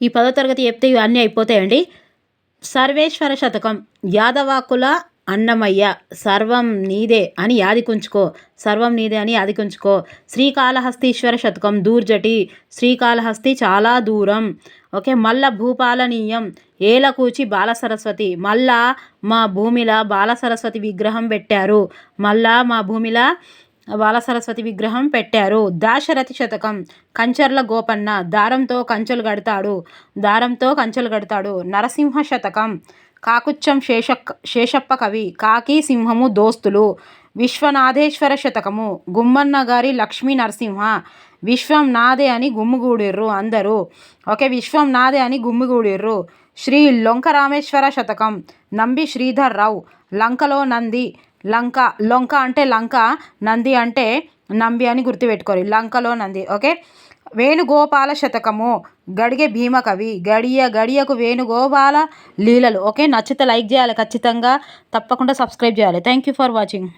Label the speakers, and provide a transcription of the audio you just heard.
Speaker 1: ఈ పదో తరగతి చెప్తే ఇవన్నీ అయిపోతాయండి. సర్వేశ్వర శతకం యాదవాకుల అన్నమయ్య సర్వం నీదే అని యాదికుంచుకో సర్వం నీదే అని యాదికుంచుకో శ్రీకాళహస్తీశ్వర శతకం దూర్జటి శ్రీకాళహస్తి చాలా దూరం. ఓకే మల్ల భూపాలనీయం ఏలకూచి బాలసరస్వతి మళ్ళా మా భూమిలో బాలసరస్వతి విగ్రహం పెట్టారు. మళ్ళా మా భూమిలో బాలసరస్వతి విగ్రహం పెట్టారు. దాశరథి శతకం. కంచర్ల గోపన్న దారంతో కంచెలు కడతాడు. దారంతో కంచెలు కడతాడు. నరసింహ శతకం. కాకుచ్చం శేష శేషప్ప కవి. కాకి సింహము దోస్తులు. విశ్వనాథేశ్వర శతకము. గుమ్మన్న గారి లక్ష్మీ నరసింహ. విశ్వం నాదే అని గుమ్ముగూడిర్రు అందరూ. ఓకే విశ్వం నాదే అని గుమ్మిగూడిర్రు. శ్రీ లొంకరామేశ్వర శతకం. నంబి శ్రీధర్ రావు. లంకలో నంది. లంక లొంక అంటే లంక నంది అంటే నంబి అని గుర్తుపెట్టుకోరు. లంకలో నంది ఓకే? వేణుగోపాల శతకము గడిగే భీమకవి గడియ గడియకు వేణుగోపాల లీలలు ఓకే? నచ్చితే లైక్ చేయాలి ఖచ్చితంగా తప్పకుండా సబ్స్క్రైబ్ చేయాలి. Thank you for watching